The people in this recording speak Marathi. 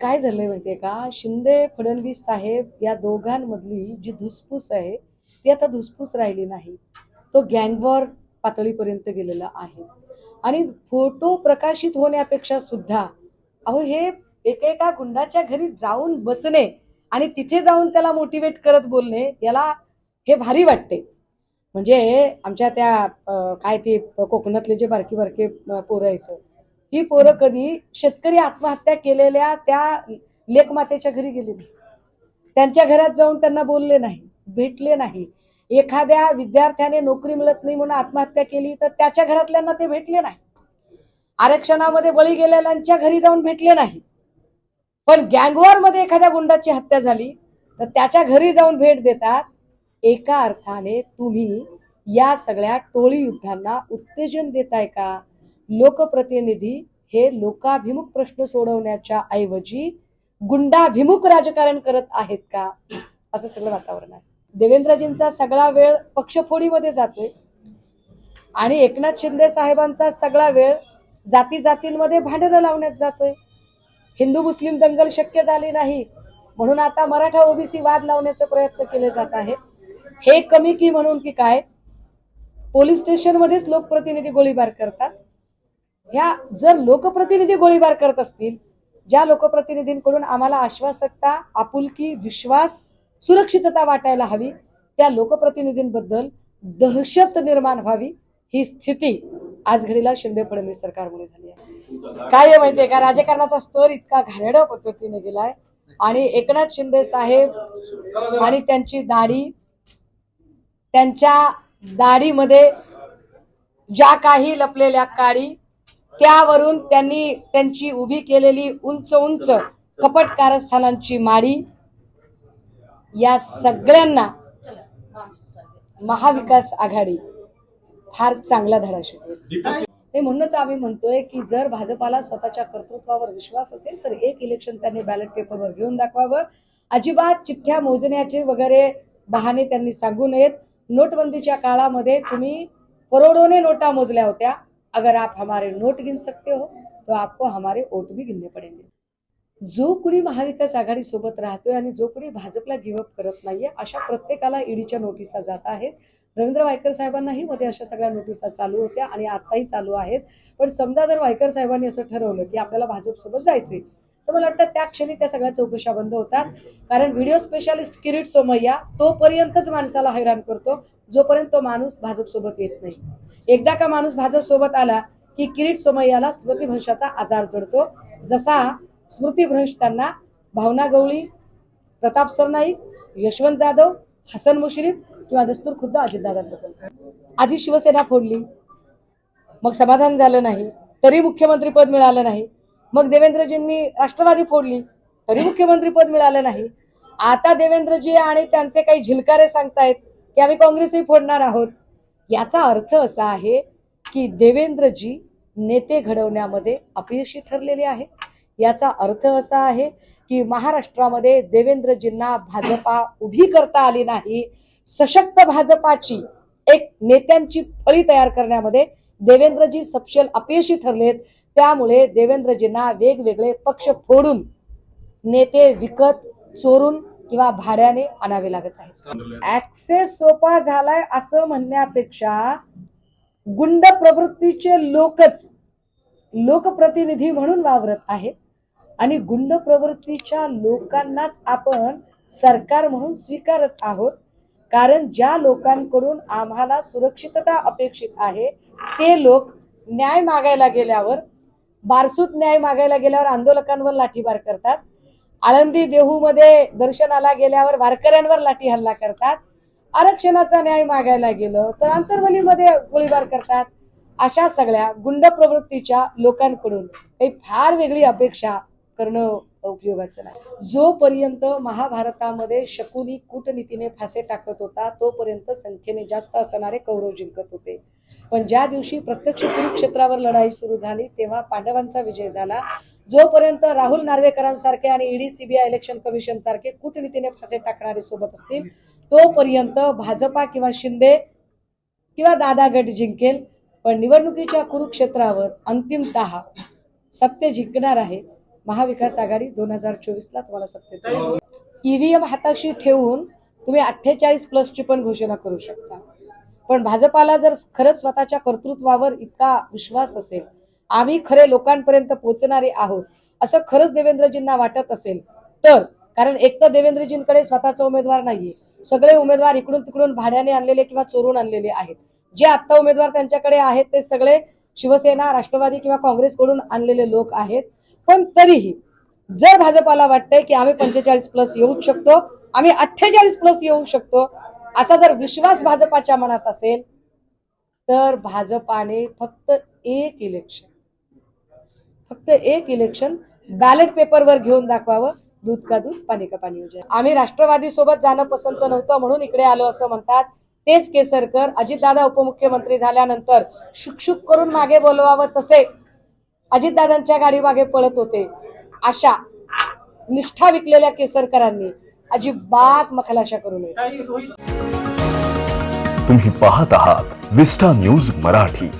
काय झालंय माहितीये का? शिंदे फडणवीस साहेब या दोघांमधली जी धुसफूस आहे ती आता धुसफूस राहिली नाही. तो गँगवॉर पातळीपर्यंत गेलेला आहे. आणि फोटो प्रकाशित होण्यापेक्षा सुद्धा अहो हे एकेका गुंडाच्या घरी जाऊन बसणे आणि तिथे जाऊन त्याला मोटिवेट करत बोलणे याला हे भारी वाटते. म्हणजे आमच्या त्या काय ते कोकणातले जे बारकी बारके पोरं येतं ही पोरं कधी शेतकरी आत्महत्या केलेल्या त्या लेखमातेच्या घरी गेलेली त्यांच्या घरात जाऊन त्यांना बोलले नाही भेटले नाही. एखाद्या विद्यार्थ्याने नोकरी मिळत नाही म्हणून आत्महत्या केली तर त्याच्या घरातल्यांना ते भेटले नाही. आरक्षणामध्ये बळी गेलेल्यांच्या घरी जाऊन भेटले नाही. पण गँगवॉरमध्ये एखाद्या गुंडाची हत्या झाली तर त्याच्या घरी जाऊन भेट देतात. एका अर्थाने तुम्ही या सगळ्या टोळी युद्धांना उत्तेजन देताय का? लोकप्रतिनिधी हे लोकाभिमुख प्रश्न सोडवण्याच्या ऐवजी गुंडाभिमुख राजकारण करत आहेत का? असं सगळं वातावरण आहे. देवेंद्रजींचा सगळा वेळ पक्षफोडीमध्ये जातोय. आणि एकनाथ शिंदे साहेबांचा सगळा वेळ जाती जातींमध्ये भांडणं लावण्यात जातोय. हिंदू मुस्लिम दंगल शक्य झाली नाही म्हणून आता मराठा ओबीसी वाद लावण्याचे प्रयत्न केले जात आहे हे कमी की म्हणून की काय? पोलीस स्टेशनमध्येच लोकप्रतिनिधी गोळीबार करतात. ह्या जर लोकप्रतिनिधी गोळीबार करत असतील ज्या लोकप्रतिनिधींकडून आम्हाला आश्वासकता आपुलकी विश्वास सुरक्षितता वाटायला हवी त्या लोकप्रतिनिधींबद्दल दहशत निर्माण व्हावी ही स्थिती आज घडीला शिंदे फडणवीस सरकारमुळे झाली आहे. काय आहे माहितीये का? राजकारणाचा स्तर इतका घाणेरड्या पद्धतीने गेलाय आणि एकनाथ शिंदे साहेब आणि त्यांची दाढी त्यांच्या दाढीमध्ये ज्या काही लपलेल्या काळी त्यावरून त्यांनी त्यांची उभी केलेली उंच उंच कपट कारस्थानांची माडी या सगळ्यांना महाविकास आघाडी फार चांगला धडा शिकवेल. हे म्हणूनच आम्ही म्हणतोय की जर भाजपाला स्वतःच्या कर्तृत्वावर विश्वास असेल तर एक इलेक्शन त्यांनी बॅलेट पेपरवर घेऊन दाखवावं. अजिबात चिठ्ठ्या मोजण्याचे वगैरे बहाणे त्यांनी सांगू नयेत. नोटबंदीच्या काळामध्ये तुम्ही करोडोने नोटा मोजल्या होत्या. अगर आप हमारे नोट गिन सकते हो तो आपको हमारे वोट भी गिनने पडेंगे। जो कुणी महाविकास आघाडी सोबत राहतोय आणि जो कुणी भाजपला गिवअप करत नाहीये अशा प्रत्येकाला ईडीच्या नोटिसा जात आहेत. रवींद्र वायकर साहेबांनाही मध्ये अशा सगळ्या नोटिसा चालू होत्या आणि आताही चालू आहेत. पण समजा जर वायकर साहेबांनी असं ठरवलं की आपल्याला भाजपसोबत जायचे तर मला वाटतं त्या क्षणी त्या सगळ्या चौकशा बंद होतात. कारण व्हिडिओ स्पेशालिस्ट किरीट सोमय्या तोपर्यंतच माणसाला हैराण करतो जोपर्यंत तो माणूस भाजपसोबत येत नाही. एकदा का माणूस भाजपसोबत आला की किरीट सोमय्याला स्मृतिभ्रंशाचा आजार चढतो. जसा स्मृतिभ्रंश त्यांना भावना गवळी प्रताप सरनाईक यशवंत जाधव हसन मुश्रीफ किंवा दस्तूर खुद्द अजितदादांबद्दल. आधी शिवसेना फोडली. मग समाधान झालं नाही. तरी मुख्यमंत्रीपद मिळालं नाही. मग देवेंद्रजींनी राष्ट्रवादी फोडली. तरी मुख्यमंत्री पद मिळालं नाही. आता देवेंद्रजी आणि त्यांचे काही झिलकारे सांगतायत की आम्ही काँग्रेसही फोडणार आहोत. याचा अर्थ असा आहे की देवेंद्रजी नेते घडवण्यामध्ये अपयशी ठरलेले आहे. याचा अर्थ असा आहे की महाराष्ट्रामध्ये देवेंद्रजींना भाजपा उभी करता आली नाही. सशक्त भाजपाची एक नेत्यांची फळी तयार करण्यामध्ये देवेंद्रजी सपशेल अपयशी ठरलेत. त्यामुळे देवेंद्रजींना वेगवेगळे पक्ष फोडून नेते विकत चोरून किंवा भाड्याने आणावे लागत आहेत. ऍक्सेस सोपा झालाय असं म्हणण्यापेक्षा गुंड प्रवृत्तीचे लोकच लोकप्रतिनिधी म्हणून वावरत आहेत आणि गुंड प्रवृत्तीच्या लोकांनाच आपण सरकार म्हणून स्वीकारत आहोत. कारण ज्या लोकांकडून आम्हाला सुरक्षितता अपेक्षित आहे ते लोक न्याय मागायला गेल्यावर बारसूत न्याय मागायला गेल्यावर आंदोलकांवर लाठीमार करतात. आळंदी देहूमध्ये दर्शनाला गेल्यावर वारकऱ्यांवर लाठी हल्ला करतात. आरक्षणाचा न्याय मागायला गेलं तर आंतरवलीमध्ये गोळीबार करतात. अशा सगळ्या गुंड प्रवृत्तीच्या लोकांकडून काही फार वेगळी अपेक्षा करणं उपयोगाचं नाही. जोपर्यंत महाभारतामध्ये शकुनी कूटनीतीने फासे टाकत होता तोपर्यंत संख्येने जास्त असणारे कौरव जिंकत होते. पण ज्या दिवशी प्रत्यक्ष कुरुक्षेत्रावर लढाई सुरू झाली तेव्हा पांडवांचा विजय झाला. जोपर्यंत राहुल नार्वेकरांसारखे आणि ईडी सीबीआय इलेक्शन कमिशन सारखे कूटनीतीने फासे टाकणारे सोबत असतील तोपर्यंत भाजपा किंवा शिंदे किंवा दादा गट जिंकेल. पण निवडणुकीच्या कुरुक्षेत्रावर अंतिमतः सत्य जिंकणार आहे महाविकास आघाडी दोन हजार चोवीसला. तुम्हाला सत्तेत ईव्हीएम हाताशी ठेवून तुम्ही अठ्ठेचाळीस प्लसची पण घोषणा करू शकता. पण भाजपाला जर खरंच स्वतःच्या कर्तृत्वावर इतका विश्वास असेल आम्ही खरे लोकांपर्यंत पोहोचणारे आहोत असं खरंच देवेंद्रजींना वाटत असेल तर कारण एक तर देवेंद्रजींकडे स्वतःचा उमेदवार नाहीये. सगळे उमेदवार इकडून तिकडून भाड्याने आणलेले किंवा चोरून आणलेले आहेत. जे आत्ता उमेदवार त्यांच्याकडे आहेत ते सगळे शिवसेना राष्ट्रवादी किंवा काँग्रेसकडून आणलेले लोक आहेत. पण तरीही जर भाजपाला वाटतंय की आम्ही पंचेचाळीस प्लस येऊ शकतो आम्ही अठ्ठेचाळीस प्लस येऊ शकतो असा जर विश्वास भाजपाच्या मनात असेल तर भाजपाने फक्त एक इलेक्शन फक्त एक इलेक्शन बॅलेट पेपरवर घेऊन दाखवावं. दूध का दूध पाणी का पाणी योजना. आम्ही राष्ट्रवादी सोबत जाणं पसंत नव्हतं म्हणून इकडे आलो असं म्हणतात. तेच केसरकर अजितदादा उपमुख्यमंत्री झाल्यानंतर शुकशुक करून मागे बोलवावं तसे अजितदादांच्या गाडी मागे पळत होते. अशा निष्ठा विकलेल्या केसरकरांनी अजिबात मखलाशा करू नये. तुम्ही पाहत आहात विस्टा न्यूज मराठी.